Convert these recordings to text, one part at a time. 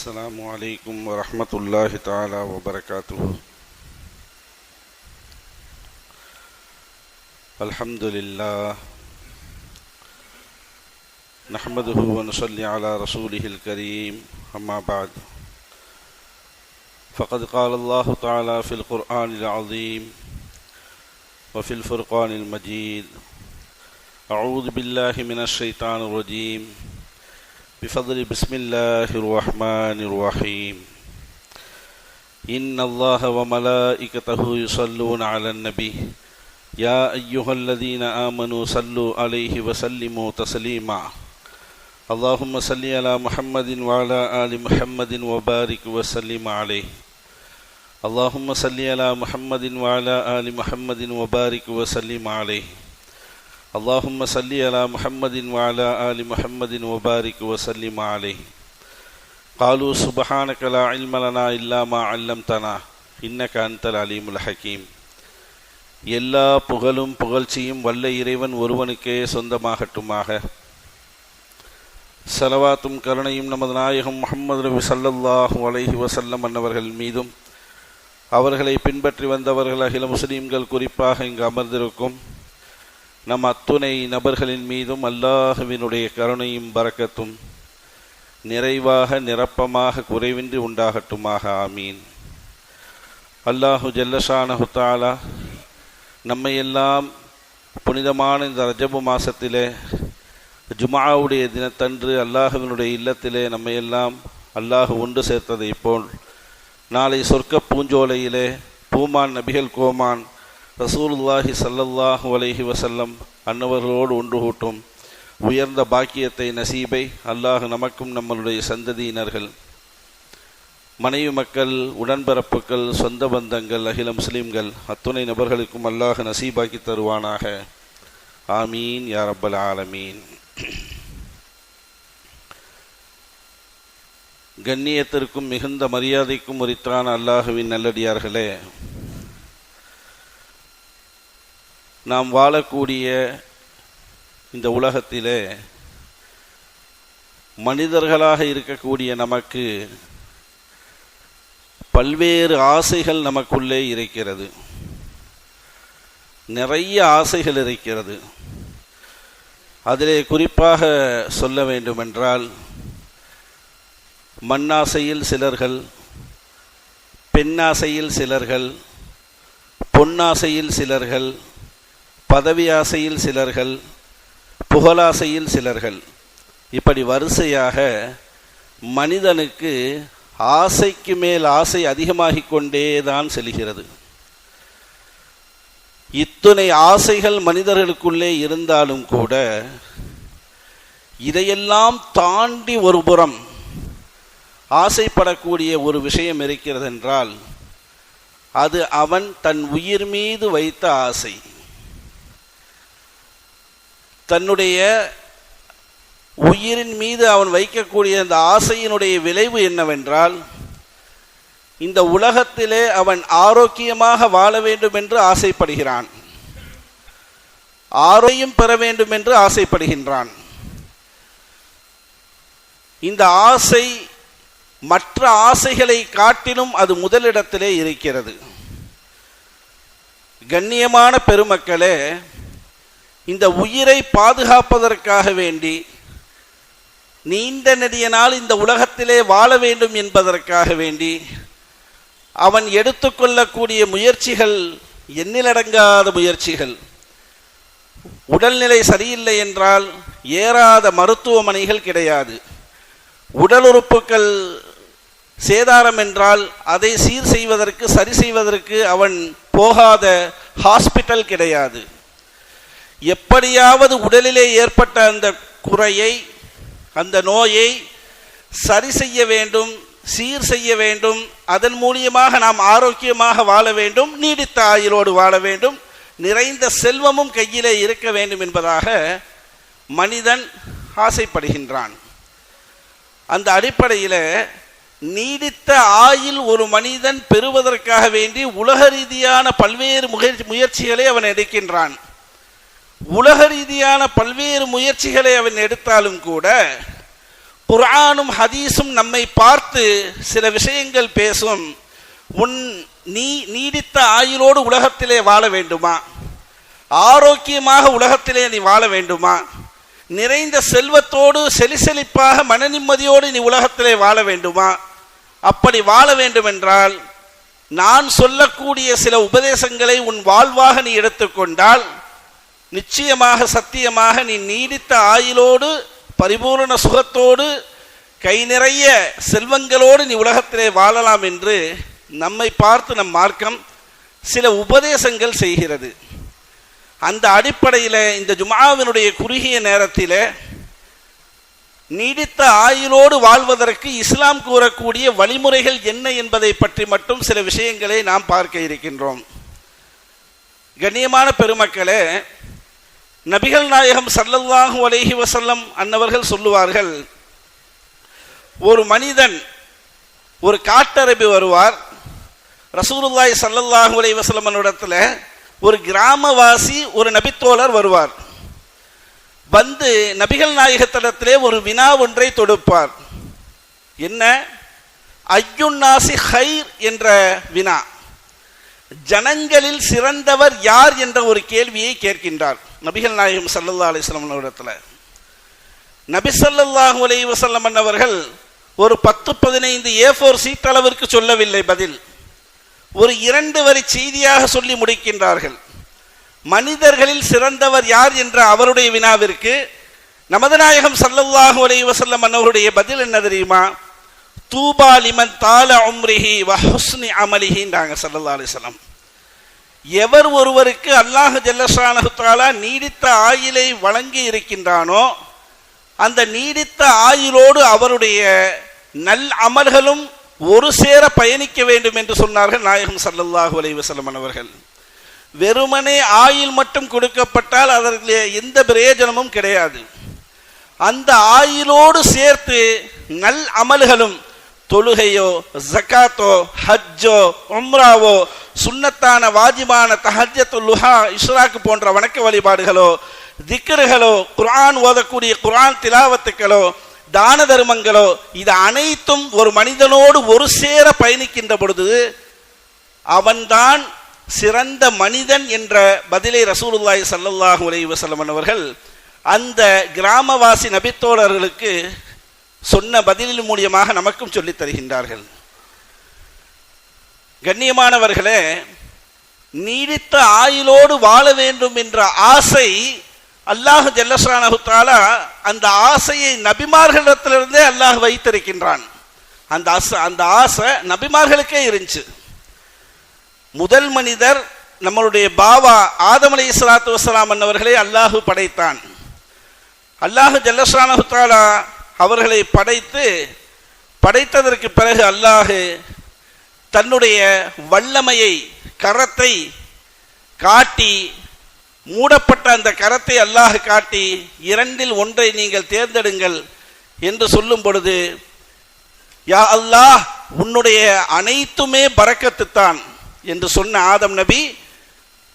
السلام عليكم ورحمة الله تعالى وبركاته الحمد لله نحمده ونصلي على رسوله الكريم أما بعد۔ فقد قال الله تعالى في القرآن العظيم وفي الفرقان المجيد أعوذ بالله من الشيطان الرجيم بفضل بسم الله الرحمن الرحيم. إن الله وملائكته يصلون على النبي. يا أيها الذين آمنوا صلوا عليه وسلموا تسليما. اللهم صل على محمد وعلى آل محمد وبارك وسلم عليه. اللهم صل على محمد وعلى آل محمد وبارك وسلم عليه. اللهم صل على محمد وعلى آل محمد وبارك وسلم عليه قالوا سبحانك لا علم لنا إلا ما علمتنا إنك أنت العليم الحكيم எல்லா புகழும் புகழ்ச்சியும் வல்ல இறைவன் ஒருவனுக்கே சொந்தமாகட்டுமாக சலவாத்தும் கருணையும் நமது நாயகம் முகமது நபி சல்லல்லாஹு அலைஹி வசல்லம் அன்னவர்கள் மீதும் அவர்களை பின்பற்றி வந்தவர்கள் அகில முஸ்லீம்கள் குறிப்பாக இங்கு அமர்ந்திருக்கும் நம் அத்துணை நபர்களின் மீதும் அல்லாஹுவினுடைய கருணையும் பறக்கத்தும் நிறைவாக நிரப்பமாக குறைவின்றி உண்டாகட்டுமாக. ஆமீன். அல்லாஹு ஜல்லஷானஹு தாலா நம்மையெல்லாம் புனிதமான இந்த ரஜபு மாசத்திலே ஜுமாவுடைய தினத்தன்று அல்லாஹுவினுடைய இல்லத்திலே நம்மையெல்லாம் அல்லாஹு ஒன்று சேர்த்ததை போல் நாளை சொர்க்க பூஞ்சோலையிலே பூமான் நபிகள் கோமான் ரசூலுல்லாஹி சல்லல்லாஹு அலஹி வசல்லம் அன்னவர்களோடு ஒன்று கூட்டும் உயர்ந்த பாக்கியத்தை நசீபை அல்லாஹ் நமக்கும் நம்மளுடைய சந்ததியினர்கள் மனைவி மக்கள் உடன்பரப்புகள் சொந்த பந்தங்கள் அகில முஸ்லீம்கள் அத்துணை நபர்களுக்கும் அல்லாஹ் நசீபாக்கி தருவானாக. ஆமீன் யார் அப்பல் ஆலமீன். கண்ணியத்திற்கும் மிகுந்த மரியாதைக்கும் உரித்தான அல்லாஹுவின் நல்லடியார்களே நாம் வாழக்கூடிய இந்த உலகத்திலே மனிதர்களாக இருக்கக்கூடிய நமக்கு பல்வேறு ஆசைகள் நமக்குள்ளே இருக்கிறது. நிறைய ஆசைகள் இருக்கிறது. அதிலே குறிப்பாக சொல்ல வேண்டுமென்றால் மண்ணாசையில் சிலர்கள் பெண்ணாசையில் சிலர்கள் பொன்னாசையில் சிலர்கள் பதவி ஆசையில் சிலர்கள் புகழாசையில் சிலர்கள். இப்படி வரிசையாக மனிதனுக்கு ஆசைக்கு மேல் ஆசை அதிகமாகிக் கொண்டே தான் செல்கிறது. இத்துணை ஆசைகள் மனிதர்களுக்குள்ளே இருந்தாலும் கூட இதையெல்லாம் தாண்டி ஒரு புறம் ஆசைப்படக்கூடிய ஒரு விஷயம் இருக்கிறதென்றால் அது அவன் தன் உயிர் மீது வைத்த ஆசை. தன்னுடைய உயிரின் மீது அவன் வைக்கக்கூடிய அந்த ஆசையினுடைய விளைவு என்னவென்றால் இந்த உலகத்திலே அவன் ஆரோக்கியமாக வாழ வேண்டும் என்று ஆசைப்படுகிறான். ஆரோக்கியம் பெற வேண்டும் என்று ஆசைப்படுகின்றான். இந்த ஆசை மற்ற ஆசைகளை காட்டிலும் அது முதலிடத்திலே இருக்கிறது. கண்ணியமான பெருமக்களே இந்த உயிரை பாதுகாப்பதற்காக வேண்டி நீண்ட நெடிய நாள் இந்த உலகத்திலே வாழ வேண்டும் என்பதற்காக வேண்டி அவன் எடுத்துக்கொள்ளக்கூடிய முயற்சிகள் எண்ணிலடங்காத முயற்சிகள். உடல்நிலை சரியில்லை என்றால் ஏறாத மருத்துவமனைகள் கிடையாது. உடல் உறுப்புகள் சேதாரம் என்றால் அதை சீர் செய்வதற்கு சரி செய்வதற்கு அவன் போகாத ஹாஸ்பிட்டல் கிடையாது. எப்படியாவது உடலிலே ஏற்பட்ட அந்த குறையை அந்த நோயை சரி செய்ய வேண்டும் சீர் செய்ய வேண்டும் அதன் மூலியமாக நாம் ஆரோக்கியமாக வாழ வேண்டும் நீடித்த ஆயுளோடு வாழ வேண்டும் நிறைந்த செல்வமும் கையிலே இருக்க வேண்டும் என்பதாக மனிதன் ஆசைப்படுகின்றான். அந்த அடிப்படையில் நீடித்த ஆயில் ஒரு மனிதன் பெறுவதற்காக வேண்டி உலக ரீதியான பல்வேறு முயற்சி முயற்சிகளை அவன் எடுக்கின்றான். உலக ரீதியான பல்வேறு முயற்சிகளை அவன் எடுத்தாலும் கூட குரானும் ஹதீஸும் நம்மை பார்த்து சில விஷயங்கள் பேசும். உன் நீ நீடித்த ஆயுளோடு உலகத்திலே வாழ வேண்டுமா? ஆரோக்கியமாக உலகத்திலே நீ வாழ வேண்டுமா? நிறைந்த செல்வத்தோடு செலிசெலிப்பாக மன நிம்மதியோடு நீ உலகத்திலே வாழ வேண்டுமா? அப்படி வாழ வேண்டுமென்றால் நான் சொல்லக்கூடிய சில உபதேசங்களை உன் வாழ்வாக நீ எடுத்துக்கொண்டால் நிச்சயமாக சத்தியமாக நீ நீடித்த ஆயுளோடு பரிபூரண சுகத்தோடு கை நிறைய செல்வங்களோடு நீ உலகத்திலே வாழலாம் என்று நம்மை பார்த்து நம் மார்க்கம் சில உபதேசங்கள் செய்கிறது. அந்த அடிப்படையில் இந்த ஜுமாவினுடைய குறுகிய நேரத்தில் நீடித்த ஆயுளோடு வாழ்வதற்கு இஸ்லாம் கூறக்கூடிய வழிமுறைகள் என்ன என்பதை பற்றி மட்டும் சில விஷயங்களை நாம் பார்க்க இருக்கின்றோம். கண்ணியமான பெருமக்களே நபிகள் நாயகம் சல்லல்லாஹு அலைஹி வசல்லம் அன்னவர்கள் சொல்லுவார்கள் ஒரு மனிதன் ஒரு காட்டரபி வருவார் ரசூலுல்லாய் சல்லல்லாஹு அலைஹி வசல்லம் இடத்துல ஒரு கிராமவாசி ஒரு நபித்தோழர் வருவார். வந்து நபிகள் நாயகத்திடத்திலே ஒரு வினா ஒன்றை தொடுப்பார். என்ன? ஐயுன்னாசி ஹைர் என்ற வினா. ஜனங்களில் சிறந்தவர் யார் என்ற ஒரு கேள்வியை கேட்கின்றார். நபிகள் நாயகம் சல்லல்லா அலிஸ்லாம் இடத்துல நபி சல்லல்லாஹு அலி வசல்லம் அவர்கள் ஒரு பத்து பதினைந்து ஏ ஃபோர் சீட் அளவிற்கு சொல்லவில்லை பதில். ஒரு இரண்டு வரி செய்தியாக சொல்லி முடிக்கின்றார்கள். மனிதர்களில் சிறந்தவர் யார் என்ற அவருடைய வினாவிற்கு நமது நாயகம் சல்லல்லாஹு அலி வசல்லம் அவருடைய பதில் என்ன தெரியுமா? தூபா லிமன் தால உம்ரிஹி வஹுஸ்னி அமலிஹின்றாங்க சல்லா அலிஸ்லாம் எவர் ஒருவருக்கு அல்லாஹ் ஜல்லஷானஹு நீடித்த ஆயிலை வழங்கி இருக்கின்றானோ அந்த நீடித்த ஆயுளோடு அவருடைய நல் அமல்களும் ஒரு சேர பயணிக்க வேண்டும் என்று சொன்னார்கள் நாயகம் சல்லல்லாஹு அலைஹி அவர்கள். வெறுமனே ஆயில் மட்டும் கொடுக்கப்பட்டால் அதற்கு எந்த பிரயோஜனமும் கிடையாது. அந்த ஆயிலோடு சேர்த்து நல் அமல்களும் தொழுகையோ ஜக்காத்தோ ஹஜ்ஜோ உம்ராவோ சுன்னத்தான வாஜிபான தஹஜத்து லுஹா இஸ்ராக்கு போன்ற வணக்க வழிபாடுகளோ திக்கர்களோ குரான் ஓதக்கூடிய குரான் திலாவத்துக்களோ தான தர்மங்களோ இது அனைத்தும் ஒரு மனிதனோடு ஒரு சேர பயணிக்கின்ற பொழுது அவன்தான் சிறந்த மனிதன் என்ற பதிலை ரசூலுல்லாய் சல்லாஹூ அலி வஸல்லம் அவர்கள் அந்த கிராமவாசி நபித்தோழர்களுக்கு சொன்ன பதிலின் மூலியமாக நமக்கும் சொல்லித் தருகின்றார்கள். கண்ணியமானவர்களே நீடித்த ஆயுளோடு வாழ வேண்டும் என்ற ஆசை அல்லாஹ் ஜல்லஸ்ரானகுத்தாலா அந்த ஆசையை நபிமார்களிடத்திலிருந்தே அல்லாஹ் வைத்திருக்கின்றான். அந்த ஆசை அந்த ஆசை நபிமார்களுக்கே இருந்துச்சு. முதல் மனிதர் நம்மளுடைய பாவா ஆதம் அலி இஸ்லாத்து வசலாம் அவர்களை அல்லாஹு படைத்தான். அல்லாஹு ஜல்லஸ்ரானகுத்தாலா அவர்களை படைத்து படைத்ததற்கு பிறகு அல்லாஹு தன்னுடைய வல்லமையை கரத்தை காட்டி மூடப்பட்ட அந்த கரத்தை அல்லாஹ் காட்டி இரண்டில் ஒன்றை நீங்கள் தேர்ந்தெடுங்கள் என்று சொல்லும் பொழுது யா அல்லாஹ் உன்னுடைய அனைத்துமே பறக்கத்துத்தான் என்று சொன்ன ஆதம் நபி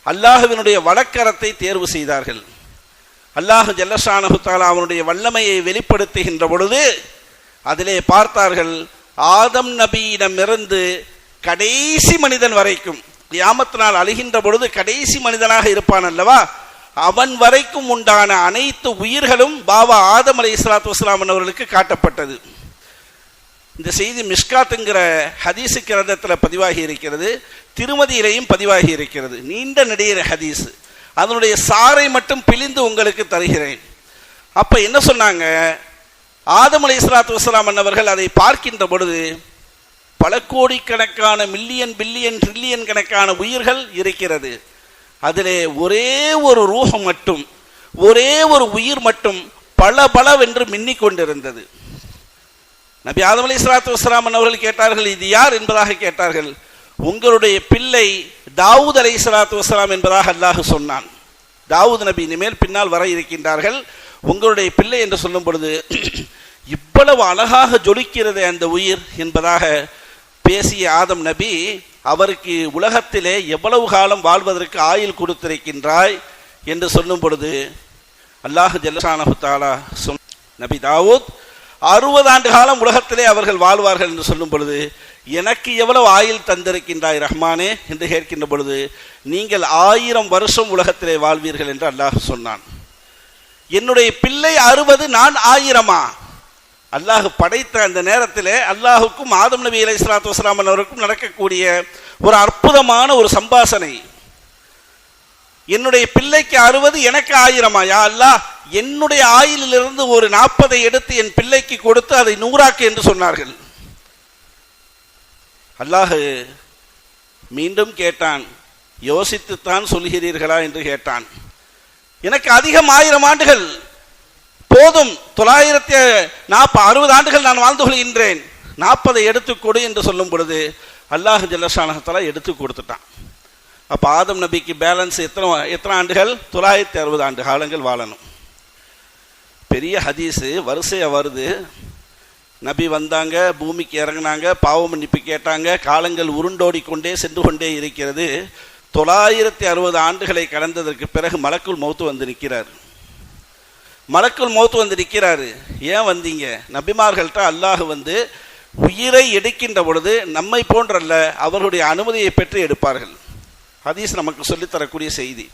அல்லாஹுவினுடைய வழக்கரத்தை தேர்வு செய்தார்கள். அல்லாஹு ஜல்லஷானஹு தாலா அவனுடைய வல்லமையை வெளிப்படுத்துகின்ற பொழுது அதிலே பார்த்தார்கள் ஆதம் நபியிடமிருந்து கடைசி மனிதன் வரைக்கும் கியாமத்து அழுகின்ற பொழுது கடைசி மனிதனாக இருப்பான் அல்லவா? அவன் வரைக்கும் உண்டான அனைத்து உயிர்களும் பாபா ஆதம் அலி இஸ்லாத்து வஸ்லாம் அவர்களுக்கு காட்டப்பட்டது. இந்த செய்தி மிஷ்காத்துங்கிற ஹதீஸு கிரந்தத்தில் பதிவாகி இருக்கிறது திருமதியிலையும் பதிவாகி இருக்கிறது. நீண்ட நடிகர் ஹதீஸ். அதனுடைய சாரை மட்டும் பிழிந்து உங்களுக்கு தருகிறேன். அப்ப என்ன சொன்னாங்க? ஆதம் அலி இஸ்லாத்து வஸ்லாம் அவர்கள் அதை பார்க்கின்ற பொழுது பல கோடிக்கணக்கான மில்லியன் பில்லியன் ட்ரில்லியன் கணக்கான உயிர்கள் இருக்கிறது. அதிலே ஒரே ஒரு ரூகம் மட்டும் ஒரே ஒரு உயிர் மட்டும் பல பலவென்று மின்னிக் கொண்டிருந்தது. நபி ஆதம் அலி இஸ்லாத்து வஸ்லாம் அவர்கள் கேட்டார்கள் இது யார்? என்பதாக கேட்டார்கள். உங்களுடைய பிள்ளை தாவூத் அலை சலாத்து வசலாம் என்பதாக அல்லாஹு சொன்னான். தாவூத் நபி இனிமேல் பின்னால் வர இருக்கின்றார்கள். உங்களுடைய பிள்ளை என்று சொல்லும் பொழுது இவ்வளவு அழகாக ஜொலிக்கிறது அந்த உயிர் என்பதாக பேசிய ஆதம் நபி அவருக்கு உலகத்திலே எவ்வளவு காலம் வாழ்வதற்கு ஆயுள் கொடுத்திருக்கின்றாய் என்று சொல்லும் பொழுது அல்லாஹு ஜல்லஷானஹு தாலா நபி தாவூத் அறுபது ஆண்டு காலம் உலகத்திலே அவர்கள் வாழ்வார்கள் என்று சொல்லும் பொழுது எனக்கு எவ்வளவு ஆயுள் தந்திருக்கின்றாய் ரஹ்மானே என்று கேட்கின்ற பொழுது நீங்கள் ஆயிரம் வருஷம் உலகத்திலே வாழ்வீர்கள் என்று அல்லாஹ் சொன்னான். என்னுடைய பிள்ளை அறுபது நான் ஆயிரமா? அல்லாஹ் படைத்த அந்த நேரத்தில் அல்லாஹுக்கும் ஆதம் நபி அலை இஸ்லாத்து வஸ்லாமன் அவருக்கும் நடக்கக்கூடிய ஒரு அற்புதமான ஒரு சம்பாசனை என்னுடைய பிள்ளைக்கு அறுபது எனக்கு ஆயிரமா? யா அல்லாஹ் என்னுடைய ஆயிலிருந்து ஒரு நாற்பதை எடுத்து என் பிள்ளைக்கு கொடுத்து அதை நூறாக்கு என்று சொன்னார்கள். அல்லாஹு மீண்டும் கேட்டான் யோசித்துத்தான் சொல்கிறீர்களா என்று கேட்டான். எனக்கு அதிகம் ஆயிரம் ஆண்டுகள் போதும் தொள்ளாயிரத்தி நாற்ப அறுபது ஆண்டுகள் நான் வாழ்ந்து கொள்கின்றேன். நாற்பதை எடுத்து கொடு என்று சொல்லும் பொழுது அல்லாஹ் ஜல்லஷானகத்தலா எடுத்து கொடுத்துட்டான். அப்போ ஆதம் நபிக்கு பேலன்ஸ் எத்தனை எத்தனை ஆண்டுகள்? தொள்ளாயிரத்தி அறுபது ஆண்டு காலங்கள் வாழணும். பெரிய ஹதீஸு வரிசையாக வருது. நபி வந்தாங்க பூமிக்கு இறங்கினாங்க பாவ மன்னிப்பு கேட்டாங்க காலங்கள் உருண்டோடி கொண்டே சென்று கொண்டே இருக்கிறது. தொள்ளாயிரத்தி அறுபது ஆண்டுகளை கடந்ததற்கு பிறகு மலக்குள் மௌத்து வந்து நிற்கிறார். மலக்குள் மௌத்து வந்து நிற்கிறாரு. ஏன் வந்தீங்க? நபிமார்கள்ட்ட அல்லாஹ் வந்து உயிரை எடுக்கின்ற பொழுது நம்மை போன்றல்ல அவர்களுடைய அனுமதியை பெற்று எடுப்பார்கள். ஹதீஸ் நமக்கு சொல்லித்தரக்கூடிய செய்தி.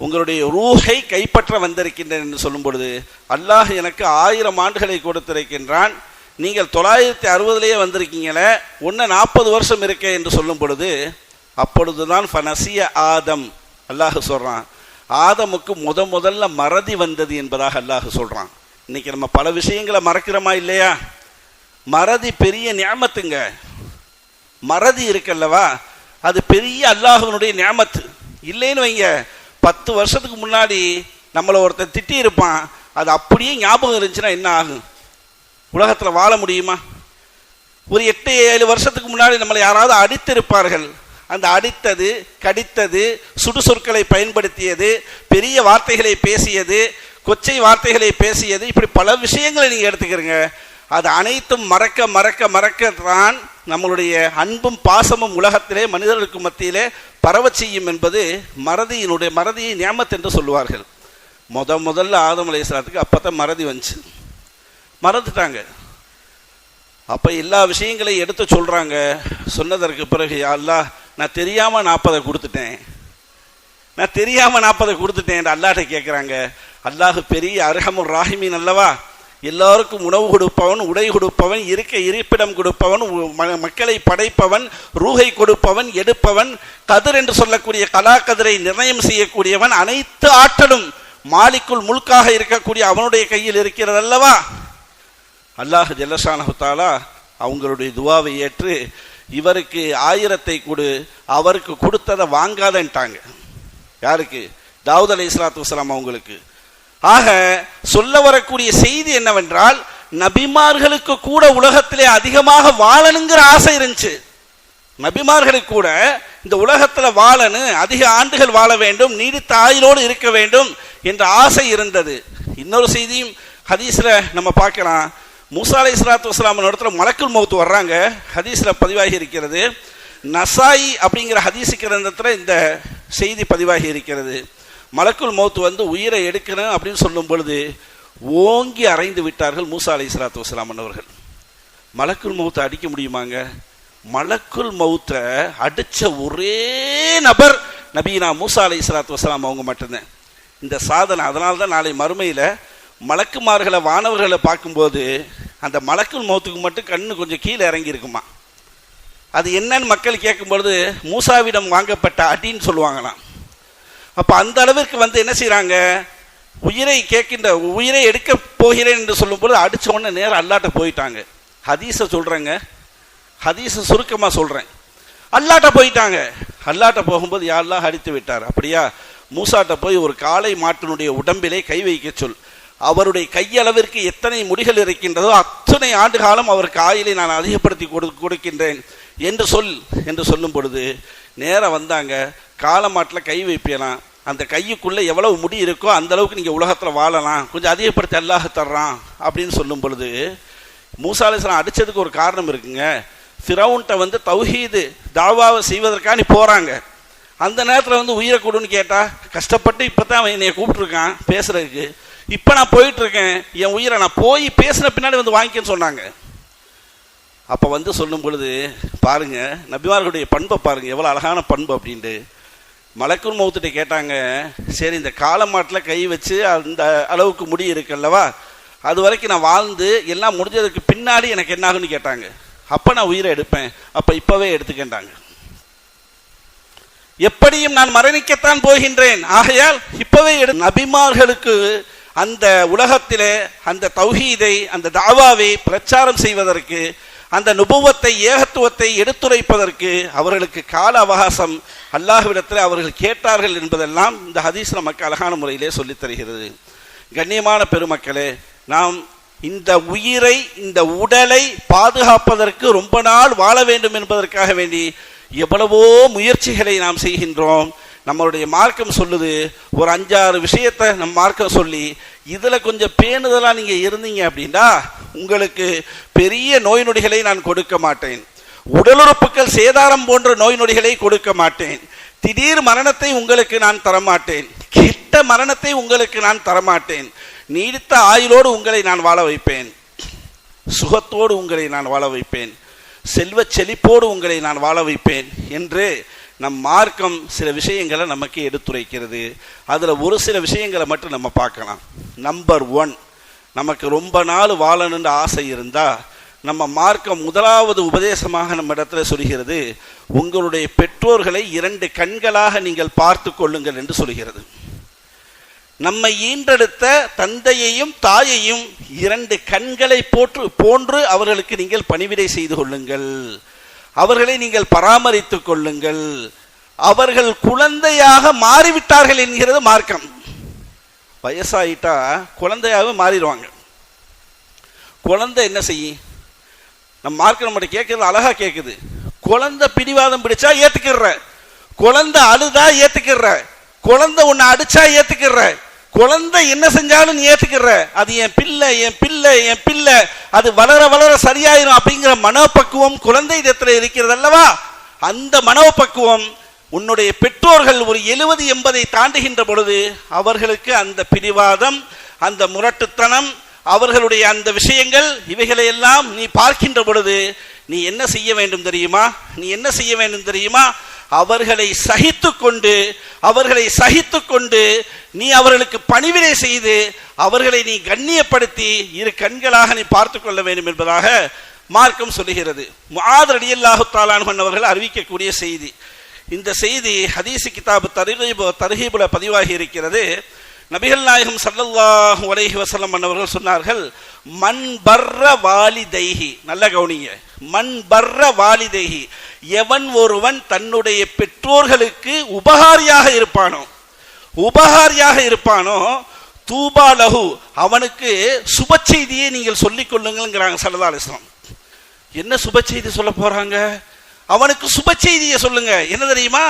உங்களுடைய ரூஹை கைப்பற்ற வந்திருக்கின்றேன் என்று சொல்லும் பொழுது அல்லாஹ் எனக்கு ஆயிரம் ஆண்டுகளை கொடுத்திருக்கின்றான். நீங்கள் தொள்ளாயிரத்தி அறுபதுலேயே வந்திருக்கீங்களே ஒன்று நாற்பது வருஷம் இருக்கே என்று சொல்லும் பொழுது அப்பொழுதுதான் ஃபனசிய ஆதம் அல்லாஹ் சொல்கிறான் ஆதமுக்கு முத முதல்ல மறதி வந்தது என்பதாக அல்லாஹ் சொல்கிறான் இன்னைக்கு நம்ம பல விஷயங்களை மறக்கிறோமா இல்லையா? மறதி பெரிய ஞாபத்துங்க மறதி இருக்கல்லவா? அது பெரிய அல்லாஹனுடைய ஞாபத்து இல்லைன்னு வைங்க. பத்து வருஷத்துக்கு முன்னாடி நம்மளை ஒருத்தர் திட்டி இருப்பான் அது அப்படியே ஞாபகம் இருந்துச்சுன்னா என்ன ஆகும்? உலகத்தில் வாழ முடியுமா? ஒரு எட்டு ஏழு வருஷத்துக்கு முன்னாடி நம்மளை யாராவது அடித்திருப்பார்கள். அந்த அடித்தது கடித்தது சுடுசொற்களை பயன்படுத்தியது பெரிய வார்த்தைகளை பேசியது கொச்சை வார்த்தைகளை பேசியது இப்படி பல விஷயங்களை நீங்கள் எடுத்துக்கிறீங்க. அது அனைத்தும் மறக்க மறக்க மறக்க தான் நம்மளுடைய அன்பும் பாசமும் உலகத்திலே மனிதர்களுக்கு மத்தியிலே பரவ செய்யும் என்பது மறதியினுடைய மறதியை நியமத் என்று சொல்லுவார்கள். முத முதல்ல ஆதம் அலையாத்துக்கு அப்போ தான் மறதி வந்துச்சு. மறந்துட்டாங்க. அப்போ எல்லா விஷயங்களையும் எடுத்து சொல்கிறாங்க சொன்னதற்கு பிறகு அல்லாஹ் நான் தெரியாமல் நாற்பதை கொடுத்துட்டேன். நான் தெரியாமல் நாற்பதை கொடுத்துட்டேன் அல்லாட்ட கேட்குறாங்க அல்லாஹு பெரிய அருகமும் ராஹிமீன் அல்லவா? எல்லாருக்கும் உணவு கொடுப்பவன் உடை கொடுப்பவன் இருக்க இருப்பிடம் கொடுப்பவன் மக்களை படைப்பவன் ரூகை கொடுப்பவன் எடுப்பவன் கதிர் என்று சொல்லக்கூடிய கலா கதிரை நிர்ணயம் செய்யக்கூடியவன் அனைத்து ஆற்றலும் மாலிக்குள் முழுக்காக இருக்கக்கூடிய அவனுடைய கையில் இருக்கிறது அல்லவா அல்லாஹ் ஜல்லஷானஹாலா அவங்களுடைய துவாவை ஏற்று இவருக்கு ஆயிரத்தை கொடு அவருக்கு கொடுத்ததை வாங்காதன்ட்டாங்க. யாருக்கு? தாவூத் அலி இஸ்லாத்து வலாம் அவங்களுக்கு. ஆக சொல்ல வரக்கூடிய செய்தி என்னவென்றால் நபிமார்களுக்கு கூட உலகத்திலே அதிகமாக வாழணுங்கிற ஆசை இருந்துச்சு. நபிமார்களுக்கு கூட இந்த உலகத்தில் வாழணும் அதிக ஆண்டுகள் வாழ வேண்டும் நீடித்த ஆயுளோடு இருக்க வேண்டும் என்ற ஆசை இருந்தது. இன்னொரு செய்தியும் ஹதீஸில் நம்ம பார்க்கலாம். மூசா அலை இஸ்லாத்து வஸ்லாம் இடத்துல மலக்குள் மௌத்து வர்றாங்க. ஹதீஸில் பதிவாகி இருக்கிறது. நசாயி அப்படிங்கிற ஹதீஸ் கிரந்தத்தில் இந்த செய்தி பதிவாகி இருக்கிறது. மலக்குள் மௌத்து வந்து உயிரை எடுக்கணும் அப்படின்னு சொல்லும் பொழுது ஓங்கி அரைந்து விட்டார்கள் மூசா அலை இஸ்லாத்து வஸ்லாம் அவர்கள் மலக்குள் மௌத்தை அடிக்க முடியுமாங்க? மலக்குள் மௌத்தை அடித்த ஒரே நபர் நபீனா மூசா அலை இஸ்லாத்து வஸ்லாம் அவங்க மட்டும்தான். இந்த சாதனை அதனால தான் நாளை மறுமையில் மலக்குமார்களை வானவர்களை பார்க்கும்போது அந்த மலக்குள் மௌத்துக்கு மட்டும் கண்ணு கொஞ்சம் கீழே இறங்கி இருக்குமா? அது என்னன்னு மக்கள் கேட்கும்பொழுது மூசாவிடம் வாங்கப்பட்ட அடின்னு சொல்லுவாங்களாம். அப்போ அந்த அளவிற்கு வந்து என்ன செய்கிறாங்க உயிரை கேட்கின்ற உயிரை எடுக்க போகிறேன் என்று சொல்லும்போது அடித்த உடனே நேரம் அல்லாட்ட போயிட்டாங்க. ஹதீஸை சொல்கிறேங்க ஹதீஸை சுருக்கமாக சொல்கிறேன் அல்லாட்ட போயிட்டாங்க. அல்லாட்ட போகும்போது யாரெல்லாம் அடித்து விட்டார். அப்படியா? மூசாட்ட போய் ஒரு காளை மாட்டினுடைய உடம்பிலே கை வைக்க சொல். அவருடைய கையளவிற்கு எத்தனை முடிகள் இருக்கின்றதோ அத்தனை ஆண்டு காலம் அவருக்கு ஆயிலை நான் அதிகப்படுத்தி கொடு கொடுக்கின்றேன். என்று சொல். என்று சொல்லும் பொழுது நேரம் வந்தாங்க. காலமாட்டில் கை வைப்பலாம் அந்த கையுக்குள்ளே எவ்வளவு முடி இருக்கோ அந்த அளவுக்கு நீங்கள் உலகத்தில் வாழலாம். கொஞ்சம் அதிகப்படுத்தி அல்லாஹ் தர்றான் அப்படின்னு சொல்லும் பொழுது மூசாலேஸ்வரம் அடித்ததுக்கு ஒரு காரணம் இருக்குங்க. ஃபிரவுன்ட்ட வந்து தௌஹீது தாவாவை செய்வதற்காக போகிறாங்க அந்த நேரத்தில் வந்து உயிரை கொடுன்னு கேட்டால் கஷ்டப்பட்டு இப்போ தான் அவன் என்னை கூப்பிட்ருக்கான் பேசுறதுக்கு. இப்போ நான் போயிட்டுருக்கேன் என் உயிரை நான் போய் பேசின பின்னாடி வந்து வாங்கிக்கன்னு சொன்னாங்க. அப்போ வந்து சொல்லும் பொழுது பாருங்க நபிமார்களுடைய பண்பை பாருங்கள் எவ்வளோ அழகான பண்பு அப்படின்ட்டு. மலக்குர் மௌத்துட்ட கேட்டாங்க சரி இந்த காலமாட்டில் கை வச்சு அந்த அளவுக்கு முடி இருக்குல்லவா அது வரைக்கும் நான் வாழ்ந்து எல்லாம் முடிஞ்சதுக்கு பின்னாடி எனக்கு என்ன ஆகும்னு கேட்டாங்க. அப்போ நான் உயிரை எடுப்பேன். அப்போ இப்போவே எடுத்துக்கிட்டாங்க எப்படியும் நான் மரணிக்கத்தான் போகின்றேன். ஆகையால் இப்பவே எடு நபிமார்களுக்கு அந்த உலகத்திலே அந்த தௌஹீதை அந்த தாவாவை பிரச்சாரம் செய்வதற்கு அந்த நுபுவத்தை ஏகத்துவத்தை எடுத்துரைப்பதற்கு அவர்களுக்கு கால அவகாசம் அல்லாஹுவிடத்தில் அவர்கள் கேட்டார்கள் என்பதெல்லாம் இந்த ஹதீஸ் நமக்கு அழகான முறையிலே சொல்லித் தருகிறது. கண்ணியமான பெருமக்களே நாம் இந்த உயிரை இந்த உடலை பாதுகாப்பதற்கு ரொம்ப நாள் வாழ வேண்டும் என்பதற்காக வேண்டி எவ்வளவோ முயற்சிகளை நாம் செய்கின்றோம். நம்மளுடைய மார்க்கம் சொல்லுது ஒரு அஞ்சாறு விஷயத்தை நம் மார்க்கம் சொல்லி இதில் கொஞ்சம் பேணுதலாக நீங்கள் இருந்தீங்க அப்படின்னா உங்களுக்கு பெரிய நோய் நொடிகளை நான் கொடுக்க மாட்டேன். உடலுறுப்புகள் சேதாரம் போன்ற நோய் நொடிகளை கொடுக்க மாட்டேன். திடீர் மரணத்தை உங்களுக்கு நான் தரமாட்டேன். கெட்ட மரணத்தை உங்களுக்கு நான் தரமாட்டேன். நீடித்த ஆயுளோடு உங்களை நான் வாழ வைப்பேன். சுகத்தோடு உங்களை நான் வாழ வைப்பேன். செல்வச் செழிப்போடு உங்களை நான் வாழ வைப்பேன் என்று நம் மார்க்கம் சில விஷயங்களை நமக்கு எடுத்துரைக்கிறது. அதில் ஒரு சில விஷயங்களை மட்டும் நம்ம பார்க்கலாம். நம்பர் ஒன் நமக்கு ரொம்ப நாள் வாழணுன்ற ஆசை இருந்தால் நம்ம மார்க்கம் முதலாவது உபதேசமாக நம்ம இடத்துல சொல்கிறது உங்களுடைய பெற்றோர்களை இரண்டு கண்களாக நீங்கள் பார்த்து கொள்ளுங்கள் என்று சொல்கிறது. நம்மை ஈன்றெடுத்த தந்தையையும் தாயையும் இரண்டு கண்களை போற்று போன்று அவர்களுக்கு நீங்கள் பணிவிடை செய்து கொள்ளுங்கள். அவர்களை நீங்கள் பராமரித்துக் கொள்ளுங்கள். அவர்கள் குழந்தையாக மாறிவிட்டார்கள் என்கிறது மார்க்கம். வயசாயிட்டா குழந்தையாக மாறிடுவாங்க. குழந்தை என்ன செய்யும்? நம்ம மார்க்கம் நம்மகிட்ட கேட்கறது அழகா கேட்குது குழந்தை பிடிவாதம் பிடிச்சா ஏத்துக்கிடுற. குழந்தை அழுதா ஏத்துக்கிடுற. குழந்தை உன்னை அடிச்சா ஏத்துக்கிற குழந்தை என்ன செஞ்சாலும் நீ ஏத்துக்கிற அது என் பிள்ளை என் பிள்ளை என் பிள்ளை. அது வளர வளர சரியாயிரும் அப்படிங்கிற மனோபக்குவம் குழந்தை இடத்துல இருக்கிறது அல்லவா? அந்த மனோபக்குவம் உன்னுடைய பெற்றோர்கள் ஒரு எழுபது எண்பதை தாண்டுகின்ற பொழுது அவர்களுக்கு அந்த பிடிவாதம் அந்த முரட்டுத்தனம் அவர்களுடைய அந்த விஷயங்கள் இவைகளை எல்லாம் நீ பார்க்கின்ற பொழுது நீ என்ன செய்ய வேண்டும் தெரியுமா? நீ என்ன செய்ய வேண்டும் தெரியுமா? அவர்களை சகித்து கொண்டு அவர்களை சகித்து கொண்டு நீ அவர்களுக்கு பணிவிடை செய்து அவர்களை நீ கண்ணியப்படுத்தி இரு கண்களாக நீ பார்த்து கொள்ள வேண்டும் என்பதாக மார்க்கம் சொல்லுகிறது. முஆத் ரலியல்லாஹு தாலான் அவர்கள் அறிவிக்கக்கூடிய செய்தி. இந்த செய்தி ஹதீசு கிதாபு தருகீபு தருகீபுல பதிவாகி இருக்கிறது. நபிகள் நாயகம் சல்லல்லாஹு அலைஹி வஸல்லம் அவர்கள் சொன்னார்கள் மண் பர்ற வாலிதைகி நல்ல கவுனிங்க. மண் பர்ற வாலிதைகி எவன் ஒருவன் தன்னுடைய பெற்றோர்களுக்கு உபகாரியாக இருப்பானோ உபகாரியாக இருப்பானோ தூபா லகு அவனுக்கு சுப செய்தியை நீங்கள் சொல்லிக் கொள்ளுங்கள்ங்கிறாங்க சல்லா அலிஸ்லாம் என்ன சுப செய்தி சொல்ல போறாங்க? அவனுக்கு சுப செய்தியை சொல்லுங்க. என்ன தெரியுமா?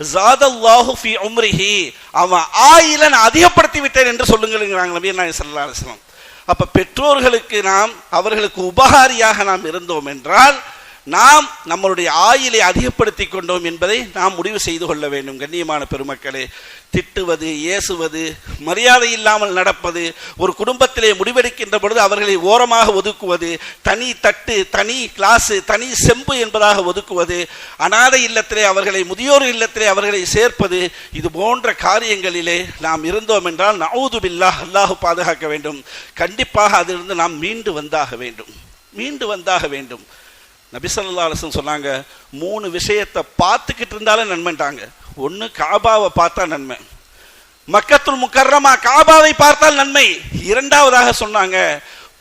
ஜாதல்லாஹு ஃபி உம்ரிஹி. அவன் ஆயில நான் அதிகப்படுத்தி விட்டேன் என்று சொல்லுங்கள் நபி நாயகம் ஸல்லல்லாஹு அப்ப பெற்றோர்களுக்கு நாம் அவர்களுக்கு உபகாரியாக நாம் இருந்தோம் என்றால் நாம் நம்மளுடைய ஆயிலை அதிகப்படுத்தி கொண்டோம் என்பதை நாம் முடிவு செய்து கொள்ள வேண்டும். கண்ணியமான பெருமக்களே திட்டுவது ஏசுவது மரியாதை இல்லாமல் நடப்பது ஒரு குடும்பத்திலே முடிவெடுக்கின்ற பொழுது அவர்களை ஓரமாக ஒதுக்குவது தனி தட்டு தனி கிளாஸு தனி செம்பு என்பதாக ஒதுக்குவது அனாதை இல்லத்திலே அவர்களை முதியோர் இல்லத்திலே அவர்களை சேர்ப்பது இது போன்ற காரியங்களிலே நாம் இருந்தோம் என்றால் நவுது பில்லாஹ் அல்லாஹ் பாதுகாக்க வேண்டும். கண்டிப்பாக அதிலிருந்து நாம் மீண்டு வந்தாக வேண்டும். மீண்டு வந்தாக வேண்டும். நபிசல்லா அலசன் சொன்னாங்க மூணு விஷயத்தை பார்த்துக்கிட்டு இருந்தாலும் நன்மைட்டாங்க ஒன்று காபாவை பார்த்தா நன்மை. மக்கத்துல் முக்கர்ரமா காபாவை பார்த்தால் நன்மை. இரண்டாவதாக சொன்னாங்க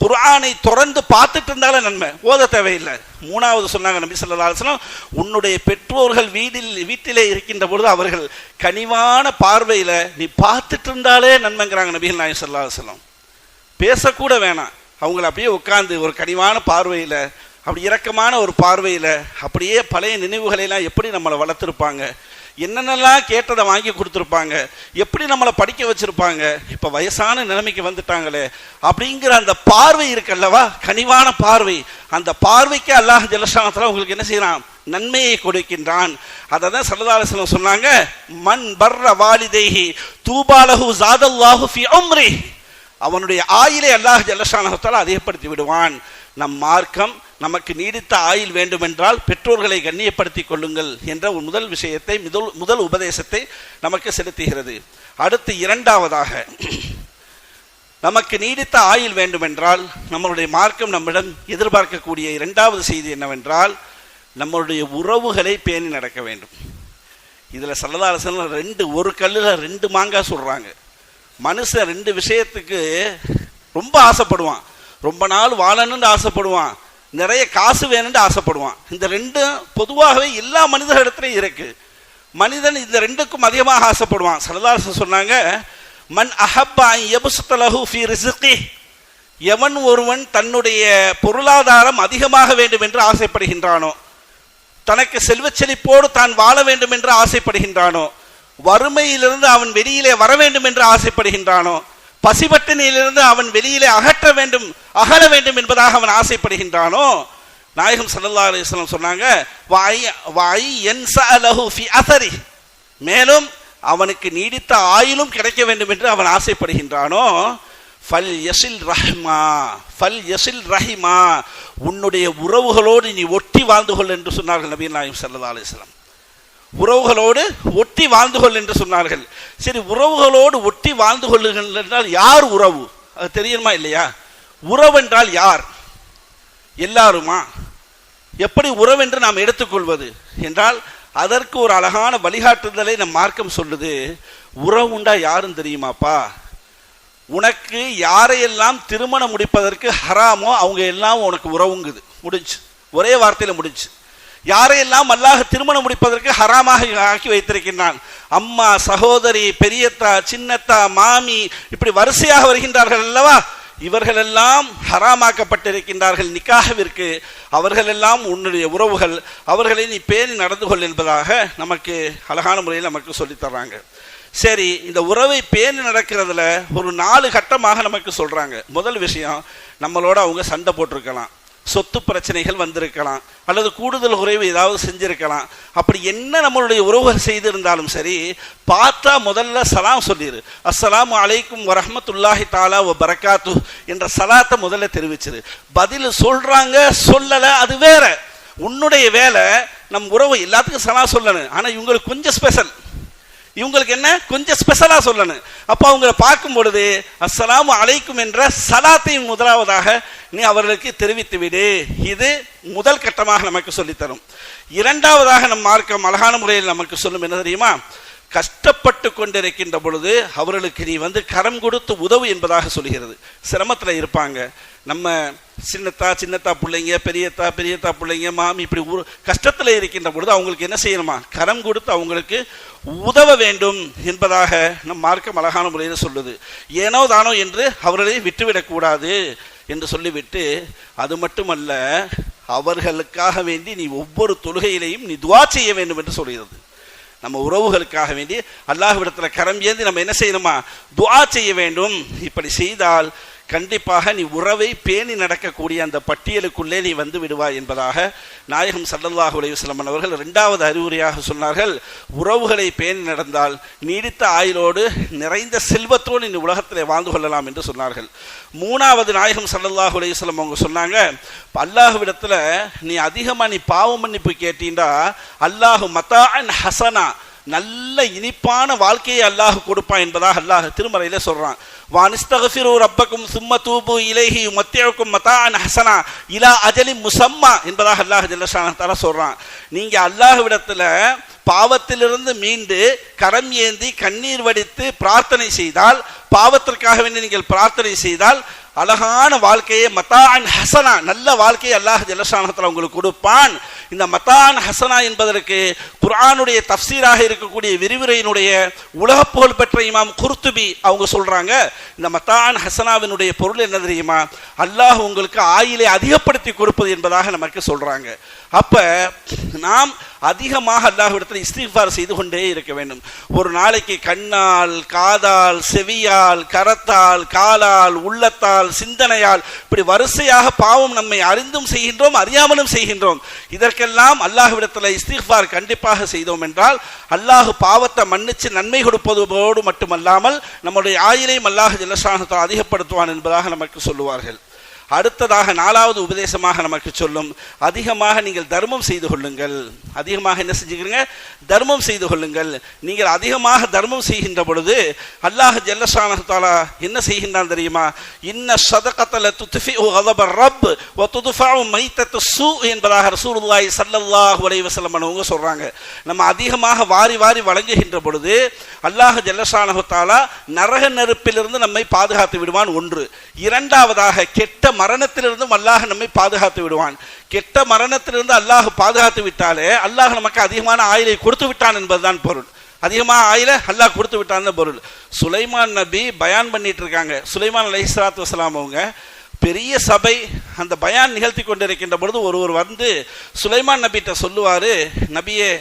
குரானை தொடர்ந்து பார்த்துட்டு இருந்தாலும் நன்மை. ஓத தேவையில்லை. மூணாவது சொன்னாங்க நபி சொல்லா அலுவலம் உன்னுடைய பெற்றோர்கள் வீட்டில் வீட்டிலே இருக்கின்ற பொழுது அவர்கள் கனிவான பார்வையில் நீ பார்த்துட்டு இருந்தாலே நன்மைங்கிறாங்க நபிகள் நாயகம் சொல்லா அலுவலம் பேசக்கூட வேணாம். அவங்கள அப்படியே உட்காந்து ஒரு கனிவான பார்வையில் அப்படி இரக்கமான ஒரு பார்வையில் அப்படியே பழைய நினைவுகளை எல்லாம் எப்படி நம்மளை வளர்த்துருப்பாங்க? என்னென்னலாம் கேட்டதை வாங்கி கொடுத்துருப்பாங்க? எப்படி நம்மளை படிக்க வச்சுருப்பாங்க? இப்போ வயசான நிலைமைக்கு வந்துட்டாங்களே அப்படிங்கிற அந்த பார்வை இருக்கல்லவா? கனிவான பார்வை. அந்த பார்வைக்கு அல்லாஹ் ஜலசானத்தில் உங்களுக்கு என்ன செய்யறான் நன்மையை கொடுக்கின்றான். அதை தான் சரதாலசனம் சொன்னாங்க மண் பர்ர வாலிதேஹி தூபாலஹு ஜாதல்லாஹு ஃபி உம்ரி அவனுடைய ஆயிலை அல்லாஹ் ஜல்லஷானகத்தால் அதிகப்படுத்தி விடுவான். நம் மார்க்கம் நமக்கு நீடித்த ஆயுள் வேண்டுமென்றால் பெற்றோர்களை கண்ணியப்படுத்திக் கொள்ளுங்கள் என்ற ஒரு முதல் விஷயத்தை முதல் முதல் உபதேசத்தை நமக்கு செலுத்துகிறது. அடுத்து இரண்டாவதாக நமக்கு நீடித்த ஆயுள் வேண்டுமென்றால் நம்மளுடைய மார்க்கம் நம்மிடம் எதிர்பார்க்கக்கூடிய இரண்டாவது செய்தி என்னவென்றால் நம்மளுடைய உறவுகளை பேணி நடக்க வேண்டும். இதில் சரதாரசன் ரெண்டு ஒரு கல்லில் ரெண்டு மாங்காய் சொல்கிறாங்க மனுஷன் ரெண்டு விஷயத்துக்கு ரொம்ப ஆசைப்படுவான். ரொம்ப நாள் வாழணும்னு ஆசைப்படுவான். நிறைய காசு வேணும்னு ஆசைப்படுவான். இந்த ரெண்டும் பொதுவாகவே எல்லா மனிதர்களிடத்துலையும் இருக்கு. மனிதன் இந்த ரெண்டுக்கும் அதிகமாக ஆசைப்படுவான். சரதாரசன் சொன்னாங்க மன் அஹப்பா எபுஸ்தலஹு ஃபி ரிசுகி எவன் ஒருவன் தன்னுடைய பொருளாதாரம் அதிகமாக வேண்டும் என்று ஆசைப்படுகின்றானோ தனக்கு செல்வச் செழிப்போடு தான் வாழ வேண்டும் என்று ஆசைப்படுகின்றானோ வறுமையிலிருந்து அவன் வெளியிலே வர வேண்டும் என்று ஆசைப்படுகின்றானோ பசிபட்டினியிலிருந்து அவன் வெளியிலே அகற்ற வேண்டும் அகல வேண்டும் என்பதாக அவன் ஆசைப்படுகின்றானோ? நாயகம் சல்லா அலிஸ்லாம் சொன்னாங்க வாய் வாய் என் ஃபி அசரி மேலும் அவனுக்கு நீடித்த ஆயுளும் கிடைக்க வேண்டும் என்று அவன் ஆசைப்படுகின்றானோ? ஃபல் யசில் ரஹ்மா ஃபல் யசில் ரஹிமா. உன்னுடைய உறவுகளோடு நீ ஒட்டி வாழ்ந்து கொள் என்று சொன்னார்கள் நபீன் நாயம் சல்லா அலிஸ்லாம் உறவுகளோடு ஒட்டி வாழ்ந்து கொள் என்று சொன்னார்கள். சரி உறவுகளோடு ஒட்டி வாழ்ந்து கொள்ளுங்கள் என்றால் யார் உறவு? அது தெரியுமா இல்லையா? உறவு என்றால் யார்? எல்லாருமா? எப்படி உறவு என்று நாம் எடுத்துக்கொள்வது என்றால் அதற்கு ஒரு அழகான வழிகாட்டுதலை நம் மார்க்கம் சொல்லுது. உறவு உண்டா யாரும் தெரியுமாப்பா? உனக்கு யாரையெல்லாம் திருமணம் முடிப்பதற்கு ஹராமோ அவங்க எல்லாம் உனக்கு உறவுங்குது. முடிஞ்சு. ஒரே வார்த்தையில் முடிஞ்சு. யாரையெல்லாம் அல்லாஹ் திருமணம் முடிப்பதற்கு ஹராமாக ஆக்கி வைத்திருக்கின்றான். அம்மா சகோதரி பெரியத்தா சின்னத்தா மாமி இப்படி வரிசையாக வருகின்றார்கள் அல்லவா? இவர்களெல்லாம் ஹராமாக்கப்பட்டிருக்கின்றார்கள் நிக்காகவிற்கு அவர்களெல்லாம் உன்னுடைய உறவுகள் அவர்களை நீ பேணி நடந்து கொள் என்பதாக நமக்கு அழகான முறையில் நமக்கு சொல்லித்தர்றாங்க சரி இந்த உறவை பேணி நடக்கிறதுல ஒரு நாலு கட்டமாக நமக்கு சொல்கிறாங்க முதல் விஷயம் நம்மளோட அவங்க சண்டை போட்டிருக்கலாம். சொத்து பிரச்சனைகள் வந்திருக்கலாம். அல்லது கூடுதல் குறைவு ஏதாவது செஞ்சிருக்கலாம். அப்படி என்ன நம்மளுடைய உறவுகள் செய்திருந்தாலும் சரி பார்த்தா முதல்ல சலாம் சொல்லிடு அஸ்லாம் அலைக்கும் வரஹமத்துல்லாஹி தாலா ஒ பரக்காத்து என்ற சலாத்தை முதல்ல தெரிவிச்சிரு. பதில் சொல்றாங்க சொல்லலை அது வேற. உன்னுடைய வேலை நம் உறவு எல்லாத்துக்கும் சலா சொல்லணும். ஆனால் இவங்களுக்கு கொஞ்சம் ஸ்பெஷல் இவங்களுக்கு என்ன? கொஞ்சம் ஸ்பெஷலாக சொல்லணும். அப்போ அவங்கள பார்க்கும் பொழுது அஸ்ஸலாமு அழைக்கும் என்ற சலாத்தையும் முதலாவதாக நீ அவர்களுக்கு தெரிவித்து விடு. இது முதல் கட்டமாக நமக்கு சொல்லித்தரும். இரண்டாவதாக நம் மார்க்கம் அழகான முறையில் நமக்கு சொல்லும் என்ன தெரியுமா? கஷ்டப்பட்டு கொண்டிருக்கின்ற பொழுது அவர்களுக்கு நீ வந்து கரம் கொடுத்து உதவு என்பதாக சொல்கிறது. சிரமத்தில் இருப்பாங்க. நம்ம சின்னத்தா சின்னத்தா பிள்ளைங்க பெரியத்தா பெரியத்தா பிள்ளைங்க மாமி இப்படி ஒரு கஷ்டத்தில் இருக்கின்ற பொழுது அவங்களுக்கு என்ன செய்யணுமா? கரம் கொடுத்து அவங்களுக்கு உதவ வேண்டும் என்பதாக நம் மார்க்கம் அழகான முறையில் சொல்லுது. ஏனோ தானோ என்று அவர்களை விட்டுவிடக்கூடாது என்று சொல்லிவிட்டு அது மட்டுமல்ல அவர்களுக்காக வேண்டி நீ ஒவ்வொரு தொழுகையிலையும் நீ துவா செய்ய வேண்டும் என்று சொல்கிறது. நம்ம உறவுகளுக்காக வேண்டி அல்லாஹ்விடத்தில் கரம் ஏந்தி நம்ம என்ன செய்யணுமா? துவா செய்ய வேண்டும். இப்படி செய்தால் கண்டிப்பாக நீ உறவை பேணி நடக்கக்கூடிய அந்த பட்டியலுக்குள்ளே நீ வந்து விடுவாய் என்பதாக நாயகம் சல்லல்லாஹு அலையுஸ்லமன் அவர்கள் இரண்டாவது அறிவுரையாக சொன்னார்கள். உறவுகளை பேணி நடந்தால் நீடித்த ஆயுளோடு நிறைந்த செல்வத்தோடு நீ உலகத்திலே வாழ்ந்து கொள்ளலாம் என்று சொன்னார்கள். மூணாவது நாயகம் சல்லல்லாஹு அலையுஸ்லம் அவங்க சொன்னாங்க அல்லாஹுவிடத்தில் நீ அதிகமாக நீ பாவ மன்னிப்பு கேட்டீண்டா அல்லாஹு மதான் ஹசனா நல்ல இனிப்பான வாழ்க்கையை அல்லாஹ் கொடுப்பான் என்பதாக அல்லாஹ் திருமறையில சொல்றான். வானிஸ்தகசிரு ரப்பக்கும் சும்ம தூபு இலேஹி மத்தியவுக்கும் மதா அன் ஹசனா இலா அஜலி முசம்மா என்பதாக அல்லாஹ் ஜல்லஷான சொல்றான். நீங்க அல்லாஹ்விடத்துல பாவத்திலிருந்து மீண்டு கரம் ஏந்தி கண்ணீர் வடித்து பிரார்த்தனை செய்தால் பாவத்திற்காக வேண்டி நீங்கள் பிரார்த்தனை செய்தால் அழகான வாழ்க்கையை மத்தான் ஹசனா நல்ல வாழ்க்கையை அல்லாஹ் ஜலசானத்தில் உங்களுக்கு கொடுப்பான். இந்த மத்தான் ஹசனா என்பதற்கு குரானுடைய தப்சீராக இருக்கக்கூடிய விரிவுரையினுடைய உலக புகழ் பெற்ற இமாம் குர்துபி அவங்க சொல்றாங்க இந்த மத்தான் ஹசனாவினுடைய பொருள் என்ன தெரியுமா? அல்லாஹ் உங்களுக்கு ஆயிலை அதிகப்படுத்தி கொடுப்பது என்பதாக நமக்கு சொல்றாங்க. அப்ப நாம் அதிகமாக அல்லாஹ்விடத்தில் இஸ்திஃபார் செய்து கொண்டே இருக்க வேண்டும். ஒரு நாளைக்கு கண்ணால் காதால் செவியால் கரத்தால் காலால் உள்ளத்தால் சிந்தனையால் இப்படி வரிசையாக பாவம் நம்மை அறிந்தும் செய்கின்றோம் அறியாமலும் செய்கின்றோம். இதற்கெல்லாம் அல்லாஹ்விடத்தில் இஸ்திஃபார் கண்டிப்பாக செய்தோம் என்றால் அல்லாஹ் பாவத்தை மன்னிச்சு நன்மை கொடுப்பதோடு மட்டுமல்லாமல் நம்முடைய ஆயிலையும் அல்லாஹ் ஜல்லஷானத்தை அதிகப்படுத்துவான் என்பதாக நமக்கு சொல்லுவார்கள். அடுத்ததாக நாலாவது உபதேசமாக நமக்கு சொல்லும் அதிகமாக நீங்கள் தர்மம் செய்து கொள்ளுங்கள். அதிகமாக என்ன செஞ்சுக்கிறீங்க? தர்மம் செய்து கொள்ளுங்கள். நீங்கள் அதிகமாக தர்மம் செய்கின்ற பொழுது அல்லாஹ் ஜல்லசானத்தாலா என்ன செய்கின்றான் தெரியுமா? இன்ன சதகத்தல துத்துஃபி கதபர் ரப் வ துதுஃபாவும் மைத்தத்து சு என்பதாக ரசூலுல்லாய் சல்லல்லாஹ் அலைஹி வஸல்லம் அவங்க சொல்கிறாங்க நம்ம அதிகமாக வாரி வாரி வழங்குகின்ற பொழுது அல்லாஹ் ஜல்லசானகத்தாலா நரக நெருப்பிலிருந்து நம்மை பாதுகாத்து விடுவான் ஒன்று. இரண்டாவதாக கெட்ட மரணத்திலிருந்தும் அல்லாஹ் நம்மை பாதுகாத்து விடுவான். கெட்ட மரணத்திலிருந்து அல்லாஹ் பாதுகாத்து விட்டாலே அல்லாஹ் நமக்கு அதிகமான ஆயிலை கொடுத்து விட்டான் என்பதுதான் பொருள். அதிகமாக ஆயில அல்லாஹ் கொடுத்து விட்டான்னு பொருள். சுலைமான் நபி பயான் பண்ணிட்டு இருக்காங்க. சுலைமான் அலைஹிஸ்ஸலாத்து வஸலாம் அவங்க பெரிய சபை அந்த பயான் நிகழ்த்தி கொண்டிருக்கின்ற பொழுது ஒருவர் வந்து சுலைமான் நபிட்ட சொல்லுவார் நபியே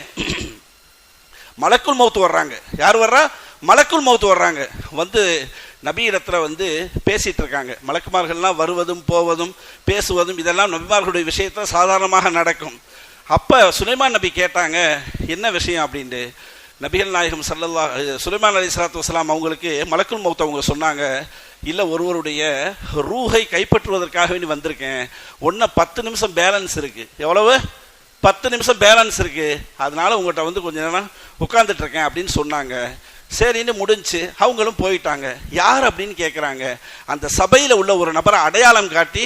மலக்குள் மௌத்து வர்றாங்க. யார் வர்றா? மலக்குள் மௌத்து வர்றாங்க. வந்து நபியிடத்தில் வந்து பேசிகிட்டு இருக்காங்க மலக்குமார்கள்லாம் வருவதும் போவதும் பேசுவதும் இதெல்லாம் நபிமார்களுடைய விஷயத்தில் சாதாரணமாக நடக்கும். அப்போ சுலைமான் நபி கேட்டாங்க என்ன விஷயம்? அப்படின்ட்டு. நபிகள் நாயகம் சல்லல்லா சுலைமான் அலி சலாத்து வசலாம் அவங்களுக்கு மலக்குள் மௌத் அவங்க சொன்னாங்க இல்லை ஒருவருடைய ரூஹை கைப்பற்றுவதற்காக வேண்டி வந்திருக்கேன். ஒன்று பத்து நிமிஷம் பேலன்ஸ் இருக்குது எவ்வளவு? பத்து நிமிஷம் பேலன்ஸ் இருக்குது அதனால் உங்கள்கிட்ட வந்து கொஞ்சம் நேரம் உட்காந்துட்ருக்கேன் இருக்கேன் அப்படின்னு சொன்னாங்க. சரின்னு முடிஞ்சு அவங்களும் போயிட்டாங்க. யார் அப்படின்னு கேட்குறாங்க அந்த சபையில் உள்ள ஒரு நபரை அடையாளம் காட்டி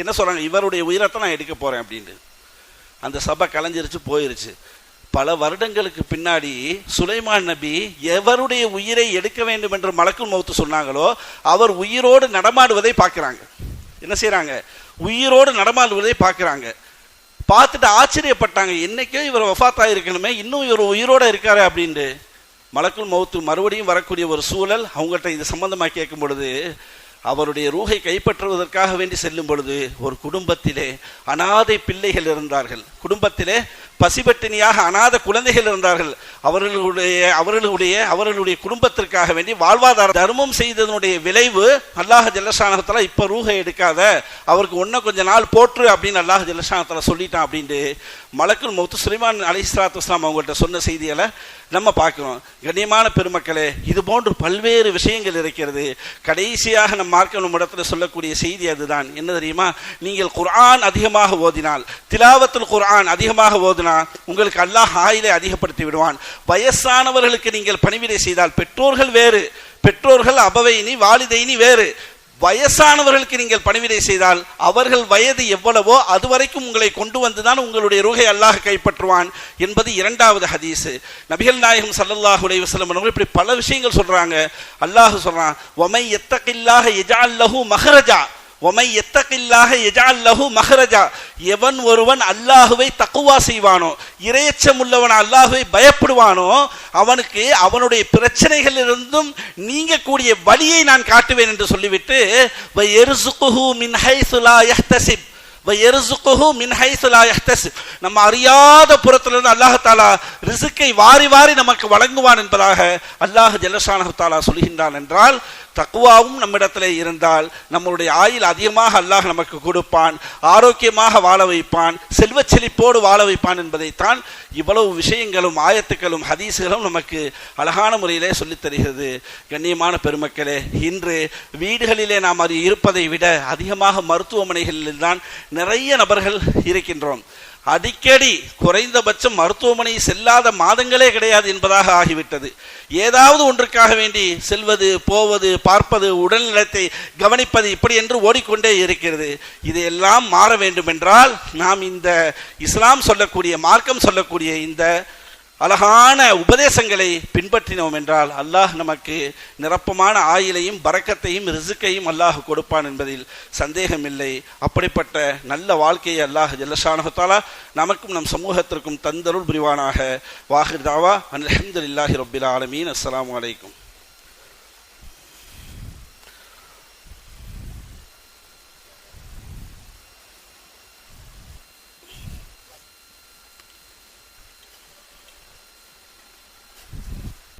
என்ன சொல்கிறாங்க இவருடைய உயிரத்தை நான் எடுக்க போகிறேன் அப்படின்ட்டு அந்த சபை கலைஞ்சிருச்சு போயிருச்சு. பல வருடங்களுக்கு பின்னாடி சுலைமான் நபி எவருடைய உயிரை எடுக்க வேண்டும் என்று மலக்குள் மௌத்து சொன்னாங்களோ அவர் உயிரோடு நடமாடுவதை பார்க்குறாங்க. என்ன செய்கிறாங்க உயிரோடு நடமாடுவதை பார்க்குறாங்க. பார்த்துட்டு ஆச்சரியப்பட்டாங்க. என்னைக்கோ இவர் ஒஃபாத்தாக இருக்கணுமே இன்னும் இவர் உயிரோட இருக்காரு அப்படின்ட்டு. மலக்குள் மௌத்து மறுபடியும் வரக்கூடிய ஒரு சூழல் அவங்கள்ட்ட இது சம்பந்தமாக கேட்கும் பொழுது அவருடைய ரூகை கைப்பற்றுவதற்காக வேண்டி செல்லும் பொழுது ஒரு குடும்பத்திலே அனாதை பிள்ளைகள் இருந்தார்கள். குடும்பத்திலே பசிபட்டினியாக அனாத குழந்தைகள் இருந்தார்கள். அவர்களுடைய அவர்களுடைய அவர்களுடைய குடும்பத்திற்காக வேண்டி வாழ்வாதார தர்மம் செய்ததனுடைய விளைவு அல்லாஹ் ஜல்லஷானத்தில் இப்போ ரூகை எடுக்காத அவருக்கு ஒன்றும் கொஞ்ச நாள் போற்று அப்படின்னு அல்லாஹ் ஜல்லஷானத்தில் சொல்லிட்டான் அப்படின்ட்டு மலக்குள் மௌத்து சுலைமான் அலி இஸ்லாத்து இஸ்லாம் அவங்கள்ட்ட சொன்ன செய்திகளை நம்ம பார்க்கிறோம். கண்ணியமான பெருமக்களே இது போன்று பல்வேறு விஷயங்கள் இருக்கிறது. கடைசியாக நம் மார்க்க நம் இடத்துல சொல்லக்கூடிய செய்தி அதுதான். என்ன தெரியுமா? நீங்கள் குர்ஆன் அதிகமாக ஓதினால் திலாவத்தில் குர்ஆன் அதிகமாக ஓதினால் உங்களுக்கு அல்லாஹ் ஆயிலை அதிகப்படுத்தி விடுவான். வயசானவர்களுக்கு நீங்கள் பணிவிடை செய்தால் பெற்றோர்கள் வேறு. பெற்றோர்கள் அபவைனி வாலிதைனி வேறு. வயசானவர்களுக்கு நீங்கள் பணிவிடை செய்தால் அவர்கள் வயது எவ்வளவோ அதுவரைக்கும் உங்களை கொண்டு வந்துதான் உங்களுடைய ரூகை அல்லாஹ் கைப்பற்றுவான் என்பது இரண்டாவது ஹதீஸு. நபிகள் நாயகம் சல்லல்லாஹு அலைஹி வசலம் இப்படி பல விஷயங்கள் சொல்றாங்க. அல்லாஹ் சொல்றான் ஒமை எஜா அல்லஹு மஹரஜா. ஒமை எத்தகில்லாக எஜால்லஹு மஹரஜா எவன் ஒருவன் அல்லாஹுவை தக்குவா செய்வானோ இரையச்சம் உள்ளவன் அல்லாஹுவை பயப்படுவானோ அவனுக்கு அவனுடைய பிரச்சனைகளிலிருந்தும் நீங்கக்கூடிய வழியை நான் காட்டுவேன் என்று சொல்லிவிட்டு எருசுகுஹு மின் ஹைசுலா யஹ்தசிப். நம்ம அறியாத புறத்திலிருந்து அல்லாஹ் தாலா ரிசுக்கை வாரி வாரி நமக்கு வழங்குவான் என்பதாக அல்லாஹ் ஜல்லஷானஹு தாலா சொல்கின்றான் என்றால் தக்குவாவும் நம்மிடத்தில் இருந்தால் நம்மளுடைய ஆயுள் அதிகமாக அல்லாஹ் நமக்கு கொடுப்பான் ஆரோக்கியமாக வாழ வைப்பான் செல்வ செழிப்போடு வாழ வைப்பான் என்பதைத்தான் இவ்வளவு விஷயங்களும் ஆயத்துக்களும் ஹதீஸுகளும் நமக்கு அழகான முறையிலே சொல்லித் தருகிறது. கண்ணியமான பெருமக்களே இன்று வீடுகளிலே நாம் அது இருப்பதை விட அதிகமாக மருத்துவமனைகளில் தான் நிறைய நபர்கள் இருக்கின்றோம். அடிக்கடி குறைந்தபட்சம் மருத்துவமனை செல்லாத மாதங்களே கிடையாது என்பதாக ஆகிவிட்டது. ஏதாவது ஒன்றுக்காக வேண்டி செல்வது போவது பார்ப்பது உடல்நலத்தை கவனிப்பது இப்படி என்று ஓடிக்கொண்டே இருக்கிறது. இதையெல்லாம் மாற வேண்டுமென்றால் நாம் இந்த இஸ்லாம் சொல்லக்கூடிய மார்க்கம் சொல்லக்கூடிய இந்த அழகான உபதேசங்களை பின்பற்றினோம் என்றால் அல்லாஹ் நமக்கு நிரப்பமான ஆயிலையும் பறக்கத்தையும் ரிசுக்கையும் அல்லாஹ் கொடுப்பான் என்பதில் சந்தேகமில்லை. அப்படிப்பட்ட நல்ல வாழ்க்கையை அல்லாஹ் ஜல்லஷானஹத்தாலா நமக்கும் நம் சமூகத்திற்கும் தந்தருள் புரிவானாக. வாஹிர் தாவா அல்ஹம்துலில்லாஹி ரப்பில் ஆலமீன். அஸ்லாம் அலைக்கும்.